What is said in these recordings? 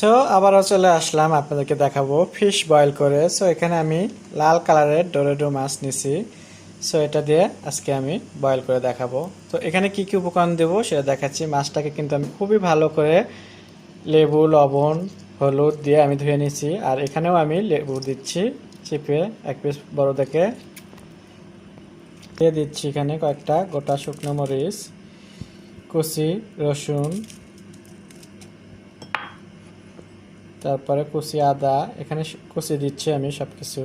So আবারও চলে আসলাম, আপনাদেরকে দেখাবো। ফিশ বয়েল করে সো এখানে আমি লাল কালারের ডোরেডো মাছ নিছি। সো এটা দিয়ে আজকে আমি বয়েল করে দেখাবো। তো এখানে কি কি উপকরণ দেবো সেটা দেখাচ্ছি। মাছটাকে কিন্তু আমি খুবই ভালো করে লেবু, লবণ, হলুদ দিয়ে আমি ধুয়ে নিছি। আর এখানেও আমি লেবু দিচ্ছি, চিপে এক পিস বড় দেখে। দিয়ে দিচ্ছি এখানে কয়েকটা গোটা শুকনো মরিচ, কুচি, রসুন তারপরে কুচি আদা, এখানে কুচি দিচ্ছি আমি সব কিছু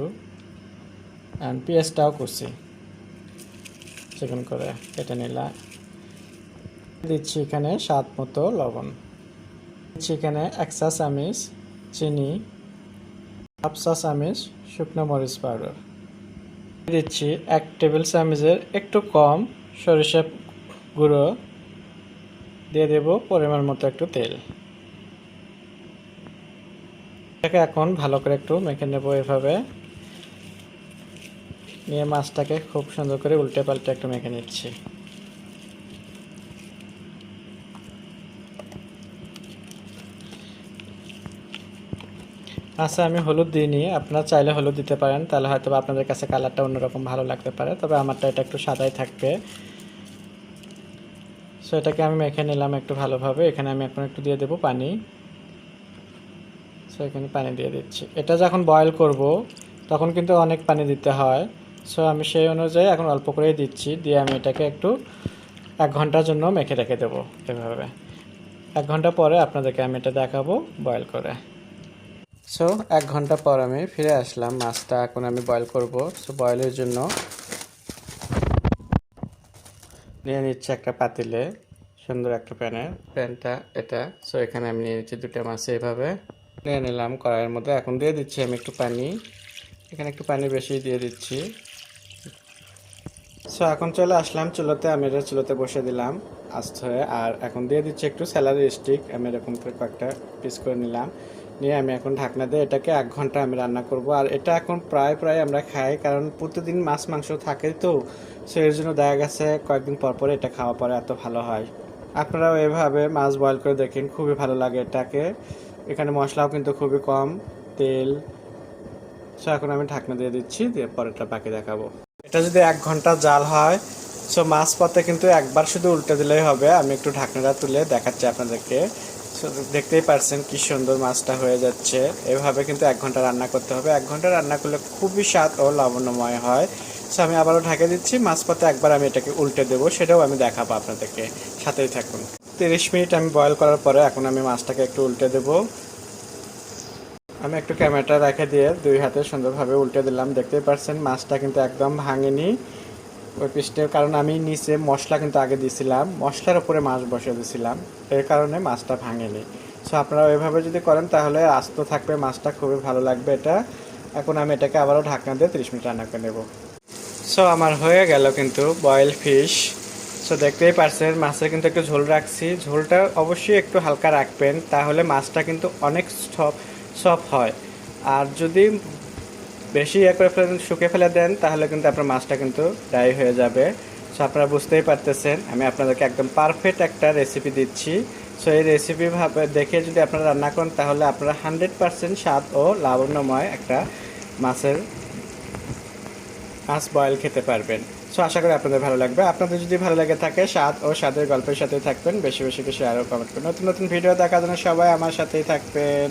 অ্যান্ড পেঁয়াজটাও কুচি চিকন করে কেটে নিলাম। দিচ্ছি এখানে স্বাদ মতো লবণ। দিচ্ছি এখানে এক চা চামিচ চিনি, হাফ চা চামিচ শুকনো মরিচ পাউডার। দিচ্ছি এক টেবিল চামচের একটু কম সরিষা গুঁড়ো। দিয়ে দেব পরিমাণ মতো একটু তেল। এটাকে এখন ভালো করে একটু মেখে নেব এভাবে। নিয়ে মাছটাকে খুব সুন্দর করে উল্টে পাল্টে একটু মেখে নিচ্ছি। আচ্ছা আমি হলুদ দিইনি আপনারা চাইলে হলুদ দিতে পারেন, তাহলে হয়তো আপনাদের কাছে কালারটা অন্যরকম ভালো লাগতে পারে, তবে আমারটা এটা একটু সাদাই থাকবে। সো এটাকে আমি মেখে নিলাম একটু ভালোভাবে, এখানে আমি এখন একটু দিয়ে দেবো পানি। সো এখানে পানি দিয়ে দিচ্ছি। এটা যখন বয়েল করব, তখন কিন্তু অনেক পানি দিতে হয়। সো আমি সেই অনুযায়ী এখন অল্প করেই দিচ্ছি। দিয়ে আমি এটাকে একটু এক ঘণ্টার জন্য মেখে রেখে দেবো এভাবে। এক ঘণ্টা পরে আপনাদেরকে আমি এটা দেখাবো বয়েল করে। সো এক ঘণ্টা পর আমি ফিরে আসলাম। মাছটা এখন আমি বয়েল করব। সো বয়েলের জন্য নিয়ে নিচ্ছে একটা পাতিলে। সুন্দর একটা প্যানের প্যানটা এটা। সো এখানে আমি নিয়ে নিচ্ছি দুটো মাছ এইভাবে। নিয়ে নিলাম কড়াইয়ের মধ্যে। এখন দিয়ে দিচ্ছি আমি একটু পানি। এখানে একটু পানি বেশি দিয়ে দিচ্ছি। সো এখন চলে আসলাম চুলোতে। আমি এটা চুলোতে বসে দিলাম আস্ত হয়ে। আর এখন দিয়ে দিচ্ছি একটু স্যালারি স্টিক। আমি এরকম করে কয়েকটা পিস করে নিলাম। নিয়ে আমি এখন ঢাকনা দিয়ে এটাকে এক ঘণ্টা আমি রান্না করব। আর এটা এখন প্রায় প্রায় আমরা খাই। কারণ প্রতিদিন মাছ, মাংস থাকে তো। সো এর জন্য দেখা গেছে কয়েকদিন পর পর এটা খাওয়া পরে এত ভালো হয়। আপনারাও এভাবে মাছ বয়েল করে দেখেন। খুবই ভালো লাগে এটাকে। এখানে মশলাও কিন্তু খুবই কম, তেল। সো এখন আমি ঢাকনা দিয়ে দিচ্ছি, দিয়ে পরেরটা বাকি দেখাবো। এটা যদি এক ঘণ্টা জাল হয় সো মাছ পথে কিন্তু একবার শুধু উল্টে দিলেই হবে। আমি একটু ঢাকনাটা তুলে দেখাচ্ছি আপনাদেরকে। দেখতেই পারছেন কি সুন্দর মাছটা হয়ে যাচ্ছে। এভাবে কিন্তু এক ঘণ্টা রান্না করতে হবে। এক ঘণ্টা রান্না করলে খুবই স্বাদ ও লাবণ্যময় হয়। সো আমি আবারও ঢাকে দিচ্ছি। মাছ পাতে একবার আমি এটাকে উল্টে দেবো, সেটাও আমি দেখাবো আপনাদেরকে। সাথেই থাকুন। তিরিশ মিনিট আমি বয়েল করার পরে এখন আমি মাছটাকে একটু উল্টে দেবো। আমি একটু ক্যামেরাটা রেখে দিয়ে দুই হাতে সুন্দরভাবে উল্টে দিলাম। দেখতেই পারছেন, মাছটা কিন্তু একদম ভাঙেনি। ওই পিসটার কারণ আমি নিচে মশলা কিন্তু আগে দিয়েছিলাম মশলার উপরে মাছ বসে দিয়েছিলাম এর কারণে মাছটা ভাঙেনি। সো আপনারা ওইভাবে যদি করেন তাহলে আস্ত থাকবে মাছটা, খুবই ভালো লাগবে এটা। এখন আমি এটাকে আবারও ঢাকনা দিয়ে তিরিশ মিনিট রান্না করে নেব। সো আমার হয়ে গেল কিন্তু বয়েল ফিশ। সো দেখতেই পারছেন মাছের কিন্তু একটু ঝোল রাখছি। ঝোলটা অবশ্যই একটু হালকা রাখবেন, তাহলে মাছটা কিন্তু অনেক সফট সফট হয়। আর যদি বেশি ইয়ে করে শুকে ফেলে দেন, তাহলে কিন্তু আপনার মাছটা কিন্তু ড্রাই হয়ে যাবে। সো আপনারা বুঝতেই পারতেছেন, আমি আপনাদেরকে একদম পারফেক্ট একটা রেসিপি দিচ্ছি। সো এই রেসিপি ভাবে দেখে যদি আপনারা রান্না করেন, তাহলে আপনারা হান্ড্রেড পারসেন্ট স্বাদ ও লাবণ্যময় একটা মাছের মাছ বয়েল খেতে পারবেন। সো আশা করি আপনাদের ভালো লাগবে। আপনাদের যদি ভালো লাগে থাকে, স্বাদ ও স্বাদের গল্পের সাথে থাকবেন। বেশি বেশি কিছু আরও কমেন্ট করুন নতুন নতুন ভিডিও দেখার জন্য সবাই আমার সাথেই থাকবেন।